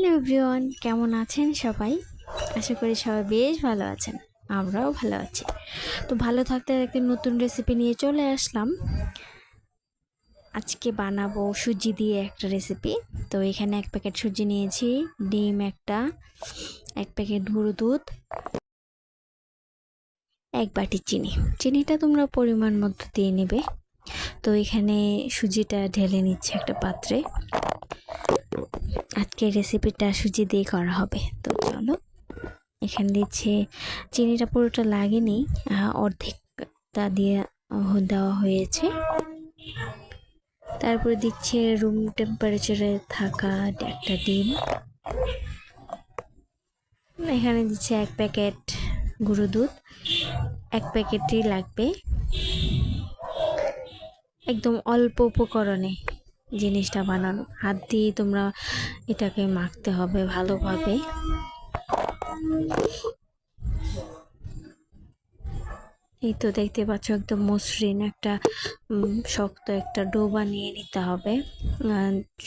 Hello everyone, কেমন আছেন সবাই? আশা করি সবাই বেশ ভালো আছেন। আমরাও ভালো আছি। তো ভালো থাকতে থাকতে নতুন রেসিপি নিয়ে চলে আসলাম। আজকে বানাবো সুজি দিয়ে একটা রেসিপি তো এখানে এক প্যাকেট সুজি নিয়েছি, ডিম একটা, এক প্যাকেট গুঁড়ো দুধ, এক বাটি চিনি। চিনিটা তোমরা পরিমাণ মতো দিয়ে নেবে। তো এখানে সুজিটা ঢেলে নিচ্ছে একটা পাত্রে। আজকের রেসিপিটা সুজি দিয়ে করা হবে। তো চলো, এখানে দিচ্ছে চিনিটা পুরোটা লাগেনি অর্ধেকটা দিয়ে দেওয়া হয়েছে। তারপরে দিচ্ছে রুম টেম্পারেচারে থাকা একটা ডিম। এখানে দিচ্ছে এক প্যাকেট গুঁড়ো দুধ, এক প্যাকেটই লাগবে। একদম অল্প উপকরণে। জিনিসটা বানানো। হাত দিয়ে তোমরা এটাকে মাখতে হবে ভালোভাবে। এই তো দেখতে পাচ্ছ, একদম মসৃণ একটা শক্ত একটা ডো বানিয়ে নিতে হবে।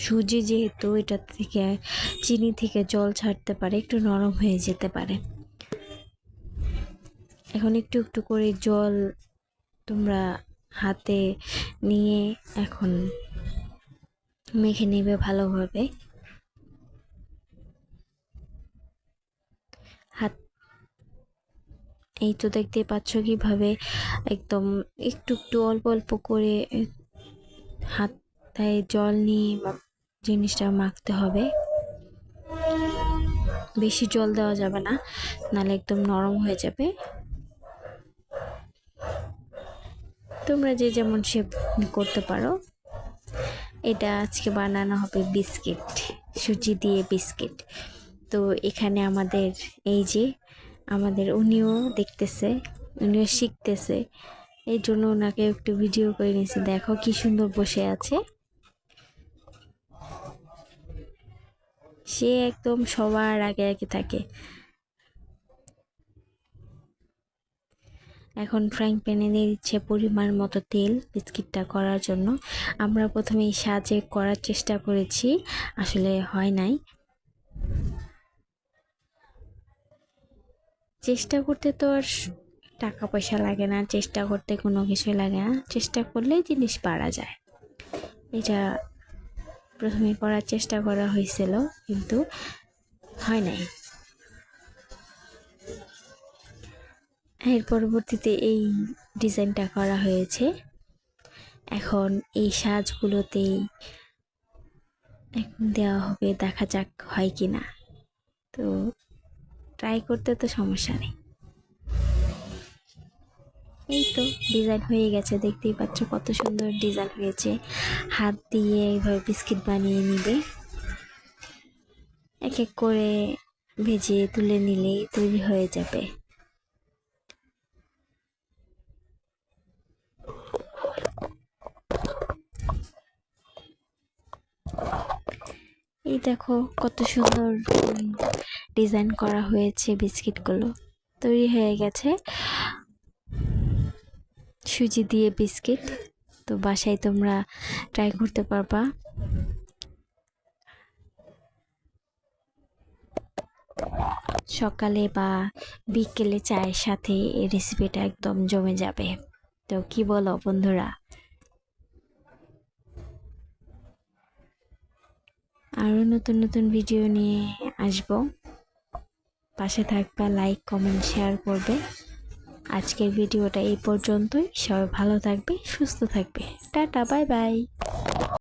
সুজি যেহেতু, এটা থেকে, চিনি থেকে জল ছাড়তে পারে, একটু নরম হয়ে যেতে পারে। এখন একটু একটু করে জল তোমরা হাতে নিয়ে এখন মেখে নেবে ভালোভাবে। হাত এই তো দেখতে পাচ্ছ কীভাবে একদম একটু একটু অল্প অল্প করে হাতায় জল নিয়ে জিনিসটা মাখতে হবে। বেশি জল দেওয়া যাবে না নাহলে একদম নরম হয়ে যাবে। তোমরা যে যেমন শেপ করতে পারো। এটা আজকে বানানো হবে বিস্কিট, সুজি দিয়ে বিস্কিট। তো এখানে আমাদের এই যে, আমাদের উনিও দেখতেছে, উনিও শিখতেছে। এই জন্য ওনাকে একটু ভিডিও করে নিয়েছি। দেখো কি সুন্দর বসে আছে। সে একদম সবার আগে আগে থাকে। এখন ফ্রাইং প্যানে দিয়ে দিচ্ছে পরিমাণ মতো তেল বিস্কিটটা করার জন্য। আমরা প্রথমে সাজে করার চেষ্টা করেছি, আসলে হয় নাই। চেষ্টা করতে তো আর টাকা পয়সা লাগে না, চেষ্টা করতে কোনো কিছুই লাগে না, চেষ্টা করলেই জিনিস পারা যায়। এটা প্রথমে করার চেষ্টা করা হয়েছিল, কিন্তু হয় নাই। এর পরবর্তীতে এই ডিজাইনটা করা হয়েছে। এখন এই সাজগুলোতেই এখন দেওয়া হবে, দেখা যাক হয় কি না তো ট্রাই করতে তো সমস্যা নেই। এই তো ডিজাইন হয়ে গেছে, দেখতেই পাচ্ছ কত সুন্দর ডিজাইন হয়েছে। হাত দিয়ে এইভাবে বিস্কিট বানিয়ে নিবে। এক এক করে ভেজে তুলে নিলেই তৈরি হয়ে যাবে। এই দেখো কত সুন্দর ডিজাইন করা হয়েছে বিস্কিটগুলো। তৈরি হয়ে গেছে। সুজি দিয়ে বিস্কিট। তো বাসায় তোমরা ট্রাই করতে পারবা। সকালে বা বিকেলে চায়ের সাথে এই রেসিপিটা একদম জমে যাবে। তো কি বলো বন্ধুরা? আরও নতুন নতুন ভিডিও নিয়ে আসব। পাশে থাকবা লাইক কমেন্ট শেয়ার করবে। আজকের ভিডিওটা এই পর্যন্তই। সবাই ভালো থাকবে, সুস্থ থাকবে। Tata bye bye